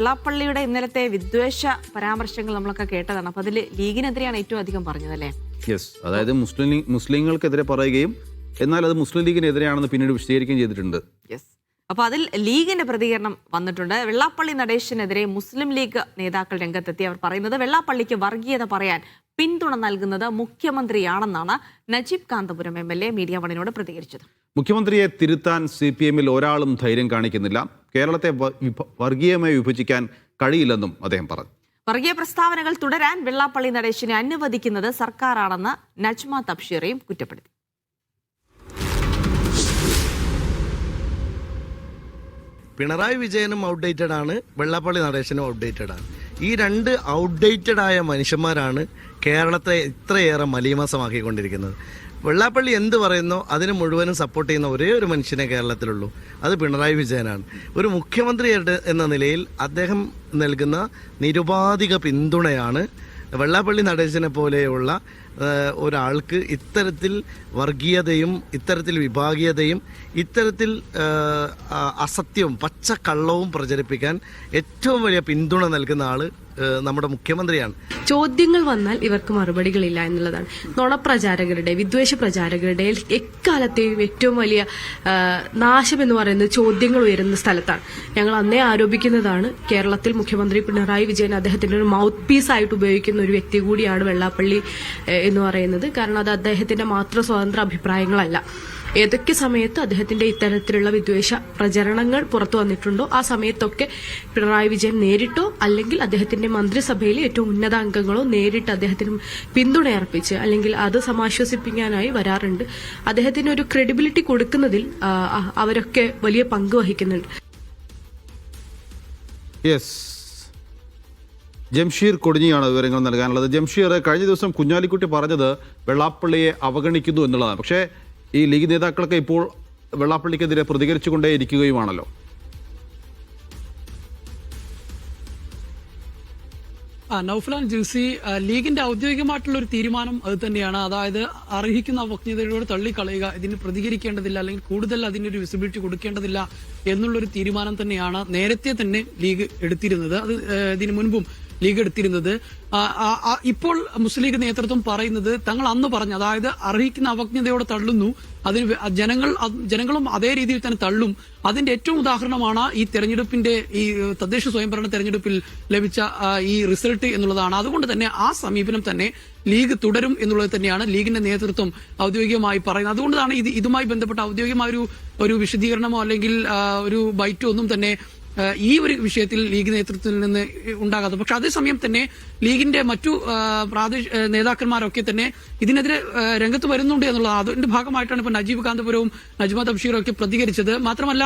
വെള്ളാപ്പള്ളിയുടെ ഇന്നലത്തെ വിദ്വേഷ പരാമർശങ്ങൾ നമ്മളൊക്കെ കേട്ടതാണ്. അപ്പൊ അതിൽ ലീഗിനെതിരെയാണ് ഏറ്റവും അധികം പറഞ്ഞത് അല്ലേ? യെസ് അതായത് മുസ്ലിം ലീഗ് മുസ്ലിങ്ങൾക്കെതിരെ പറയുകയും എന്നാൽ അത് മുസ്ലിം ലീഗിനെതിരെയാണെന്ന് പിന്നീട് വിശദീകരിക്കുകയും ചെയ്തിട്ടുണ്ട്. യെസ് അപ്പൊ അതിൽ ലീഗിന്റെ പ്രതികരണം വന്നിട്ടുണ്ട്. വെള്ളാപ്പള്ളി നടേശനെതിരെ മുസ്ലിം ലീഗ് നേതാക്കൾ രംഗത്തെത്തി. അവർ പറയുന്നത് വെള്ളാപ്പള്ളിക്ക് വർഗീയത പറയാൻ പിന്തുണ നൽകുന്നത് മുഖ്യമന്ത്രിയാണെന്നാണ് Najeeb Kanthapuram M L A media വണിനോട് പ്രതികരിച്ചത്. മുഖ്യമന്ത്രിയെ തിരുത്താൻ സി പി എമ്മിൽ ഒരാളും ധൈര്യം കാണിക്കുന്നില്ല. കേരളത്തെ വർഗീയമായി വിഭജിക്കാൻ കഴിയില്ലെന്നും അദ്ദേഹം പറഞ്ഞു. വർഗീയ പ്രസ്താവനകൾ തുടരാൻ വെള്ളാപ്പള്ളി നടേശിനെ അനുവദിക്കുന്നത് സർക്കാരാണെന്ന് നജ്മ തബ്ഷീറയും കുറ്റപ്പെടുത്തി. പിണറായി വിജയനും ഔട്ട്ഡേറ്റഡ് ആണ് വെള്ളാപ്പള്ളി നടേശനും ഔട്ട്ഡേറ്റഡ് ആണ്. ഈ രണ്ട് ഔട്ട്ഡേറ്റഡ് ആയ മനുഷ്യന്മാരാണ് കേരളത്തെ ഇത്രയേറെ മലീമസമാക്കിക്കൊണ്ടിരിക്കുന്നത്. വെള്ളാപ്പള്ളി എന്ത് പറയുന്നോ അതിന് മുഴുവനും സപ്പോർട്ട് ചെയ്യുന്ന ഒരേ ഒരു മനുഷ്യനെ കേരളത്തിലുള്ളൂ. അത് പിണറായി വിജയനാണ്. ഒരു മുഖ്യമന്ത്രി എന്ന നിലയിൽ അദ്ദേഹം നൽകുന്ന നിരുപാധിക പിന്തുണയാണ് വെള്ളാപ്പള്ളി നടേശനെ പോലെയുള്ള ഒരാൾക്ക് ഇത്തരത്തിൽ വർഗീയതയും ഇത്തരത്തിൽ വിഭാഗീയതയും ഇത്തരത്തിൽ അസത്യവും പച്ചക്കള്ളവും പ്രചരിപ്പിക്കാൻ ഏറ്റവും വലിയ പിന്തുണ നൽകുന്ന ഏഹ്, നമ്മുടെ മുഖ്യമന്ത്രിയാണ്. ചോദ്യങ്ങൾ വന്നാൽ ഇവർക്ക് മറുപടികളില്ല എന്നുള്ളതാണ്. നുണപ്രചാരകരുടെ വിദ്വേഷ പ്രചാരകരുടെ എക്കാലത്തെയും ഏറ്റവും വലിയ നാശം എന്ന് പറയുന്നത് ചോദ്യങ്ങൾ ഉയരുന്ന സ്ഥലത്താണ്. ഞങ്ങൾ അന്നേ ആരോപിക്കുന്നതാണ് കേരളത്തിൽ മുഖ്യമന്ത്രി പിണറായി വിജയൻ അദ്ദേഹത്തിന്റെ ഒരു മൗത്ത് പീസ് ആയിട്ട് ഉപയോഗിക്കുന്ന ഒരു വ്യക്തി കൂടിയാണ് വെള്ളാപ്പള്ളി എന്ന് പറയുന്നത്. കാരണം അത് അദ്ദേഹത്തിന്റെ മാത്രം സ്വതന്ത്ര അഭിപ്രായങ്ങളല്ല. ഏതൊക്കെ സമയത്ത് അദ്ദേഹത്തിന്റെ ഇത്തരത്തിലുള്ള വിദ്വേഷ പ്രചരണങ്ങൾ പുറത്തു വന്നിട്ടുണ്ടോ? ആ സമയത്തൊക്കെ പിണറായി വിജയൻ നേരിട്ടോ? അല്ലെങ്കിൽ അദ്ദേഹത്തിന്റെ മന്ത്രിസഭയിലെ ഏറ്റവും ഉന്നത അംഗങ്ങളോ നേരിട്ട് അദ്ദേഹത്തിന് പിന്തുണയർപ്പിച്ച് അല്ലെങ്കിൽ അത് സമാശ്വസിപ്പിക്കാനായി വരാറുണ്ട്. അദ്ദേഹത്തിന് ഒരു ക്രെഡിബിലിറ്റി കൊടുക്കുന്നതിൽ അവരൊക്കെ വലിയ പങ്ക് വഹിക്കുന്നുണ്ട്. ജംഷീർ കൊടിഞ്ഞിയാണ് വിവരങ്ങൾ നൽകാനുള്ളത്. ജംഷീർ കഴിഞ്ഞ ദിവസം കുഞ്ഞാലിക്കുട്ടി പറഞ്ഞത് വെള്ളാപ്പള്ളിയെ അവഗണിക്കുന്നു എന്നുള്ളതാണ്. പക്ഷേ ഈ ലീഗ് നേതാക്കളൊക്കെ ഇപ്പോൾ വെള്ളാപ്പള്ളിക്കെതിരെ പ്രതികരിച്ചുകൊണ്ടേയിരിക്കുകയുമാണല്ലോ. നൌഫലാൻ ജ്യൂസി ലീഗിന്റെ ഔദ്യോഗികമായിട്ടുള്ള ഒരു തീരുമാനം അത് തന്നെയാണ്. അതായത് അർഹിക്കുന്ന അവജ്ഞതയോട് തള്ളിക്കളയുക ഇതിന് പ്രതികരിക്കേണ്ടതില്ല അല്ലെങ്കിൽ കൂടുതൽ അതിനൊരു വിസിബിലിറ്റി കൊടുക്കേണ്ടതില്ല എന്നുള്ളൊരു തീരുമാനം തന്നെയാണ് നേരത്തെ തന്നെ ലീഗ് എടുത്തിരുന്നത്. അത് ഇതിനു മുൻപും ലീഗ് എടുത്തിരുന്നത്. ഇപ്പോൾ മുസ്ലിം ലീഗ് നേതൃത്വം പറയുന്നത് തങ്ങൾ അന്ന് പറഞ്ഞു അതായത് അർഹിക്കുന്ന അവജ്ഞതയോടെ തള്ളുന്നു. അതിന് ജനങ്ങൾ ജനങ്ങളും അതേ രീതിയിൽ തന്നെ തള്ളും. അതിന്റെ ഏറ്റവും ഉദാഹരണമാണ് ഈ തെരഞ്ഞെടുപ്പിന്റെ ഈ തദ്ദേശ സ്വയംഭരണ തെരഞ്ഞെടുപ്പിൽ ലഭിച്ച ഈ റിസൾട്ട് എന്നുള്ളതാണ്. അതുകൊണ്ട് തന്നെ ആ സമീപനം തന്നെ ലീഗ് തുടരും എന്നുള്ളത് തന്നെയാണ് ലീഗിന്റെ നേതൃത്വം ഔദ്യോഗികമായി പറയുന്നത്. അതുകൊണ്ടാണ് ഇത് ഇതുമായി ബന്ധപ്പെട്ട ഔദ്യോഗികമായ ഒരു ഒരു വിശദീകരണമോ അല്ലെങ്കിൽ ഒരു ബൈറ്റോ ഒന്നും തന്നെ ഈ ഒരു വിഷയത്തിൽ ലീഗ് നേതൃത്വത്തിൽ നിന്ന് ഉണ്ടാകാത്തത്. പക്ഷെ അതേസമയം തന്നെ ലീഗിന്റെ മറ്റു പ്രാദേശിക നേതാക്കന്മാരൊക്കെ തന്നെ ഇതിനെതിരെ രംഗത്ത് വരുന്നുണ്ട് എന്നുള്ളത് അതിന്റെ ഭാഗമായിട്ടാണ് ഇപ്പൊ നജീബ് കാന്തപുരവും നജ്മ തബ്ഷീറും ഒക്കെ പ്രതികരിച്ചത്. മാത്രമല്ല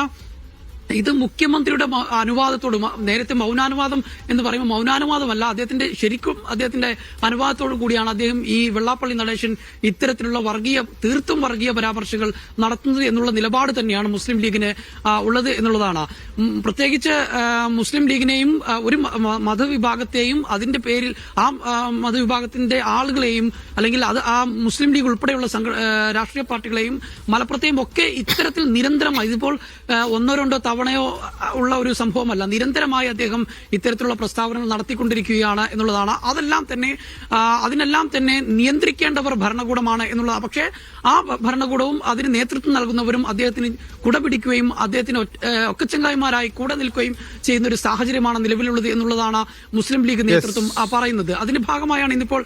ഇത് മുഖ്യമന്ത്രിയുടെ അനുവാദത്തോട് നേരത്തെ മൗനാനുവാദം എന്ന് പറയുമ്പോൾ മൗനാനുവാദമല്ല അദ്ദേഹത്തിന്റെ ശരിക്കും അദ്ദേഹത്തിന്റെ അനുവാദത്തോടു കൂടിയാണ് അദ്ദേഹം ഈ വെള്ളാപ്പള്ളി നടേശൻ ഇത്തരത്തിലുള്ള വർഗീയ തീർത്തും വർഗീയ പരാമർശങ്ങൾ നടത്തുന്നത് എന്നുള്ള നിലപാട് തന്നെയാണ് മുസ്ലിം ലീഗിന് ഉള്ളത് എന്നുള്ളതാണ്. പ്രത്യേകിച്ച് മുസ്ലിം ലീഗിനെയും ഒരു മതവിഭാഗത്തെയും അതിന്റെ പേരിൽ ആ, മതവിഭാഗത്തിന്റെ ആളുകളെയും അല്ലെങ്കിൽ അത് ആ മുസ്ലിം ലീഗ് ഉൾപ്പെടെയുള്ള രാഷ്ട്രീയ പാർട്ടികളെയും മലപ്പുറത്തെയും ഒക്കെ ഇത്തരത്തിൽ നിരന്തരമായി ഇതിപ്പോൾ ഒന്നോ രണ്ടോ തവണയോ ഉള്ള ഒരു സംഭവമല്ല. നിരന്തരമായി അദ്ദേഹം ഇത്തരത്തിലുള്ള പ്രസ്താവനകൾ നടത്തിക്കൊണ്ടിരിക്കുകയാണ് എന്നുള്ളതാണ്. അതെല്ലാം തന്നെ അതിനെല്ലാം തന്നെ നിയന്ത്രിക്കേണ്ടവർ ഭരണകൂടമാണ് എന്നുള്ളതാണ്. പക്ഷേ ആ ഭരണകൂടവും അതിന് നേതൃത്വം നൽകുന്നവരും അദ്ദേഹത്തിന് കുടപിടിക്കുകയും അദ്ദേഹത്തിന് ഒറ്റ- ഏ, കൂടെ നിൽക്കുകയും ചെയ്യുന്ന ഒരു സാഹചര്യമാണ് നിലവിലുള്ളത് എന്നുള്ളതാണ് മുസ്ലിം ലീഗ് നേതൃത്വം പറയുന്നത്. അതിന്റെ ഭാഗമായാണ് ഇന്നിപ്പോൾ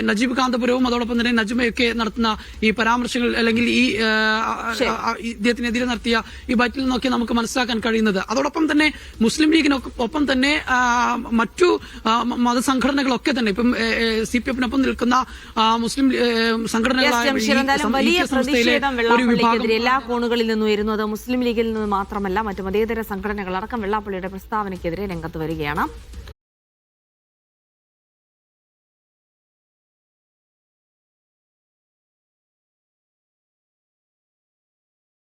നജീബ് കാന്തപുരവും അതോടൊപ്പം തന്നെ നജ്മയൊക്കെ നടത്തുന്ന ഈ പരാമർശങ്ങൾ അല്ലെങ്കിൽ ഈ ഇദ്ദേഹത്തിനെതിരെ നടത്തിയ ഈ ബൈറ്റിൽ നിന്നൊക്കെ നമുക്ക് മനസ്സിലാക്കാൻ കഴിയുന്നത്. അതോടൊപ്പം തന്നെ മുസ്ലിം ലീഗിനൊപ്പം തന്നെ മറ്റു മതസംഘടനകളൊക്കെ തന്നെ ഇപ്പം സി പി എഫിനൊപ്പം നിൽക്കുന്ന മുസ്ലിം സംഘടനകളായ ഒരു വിഭാഗം എല്ലാ കോണുകളിൽ നിന്നും വരുന്നു. അത് മുസ്ലിം ലീഗിൽ നിന്ന് മാത്രമല്ല മറ്റു മതേതര സംഘടനകൾ അടക്കം വെള്ളാപ്പള്ളിയുടെ പ്രസ്താവനയ്ക്കെതിരെ രംഗത്ത് വരികയാണ്.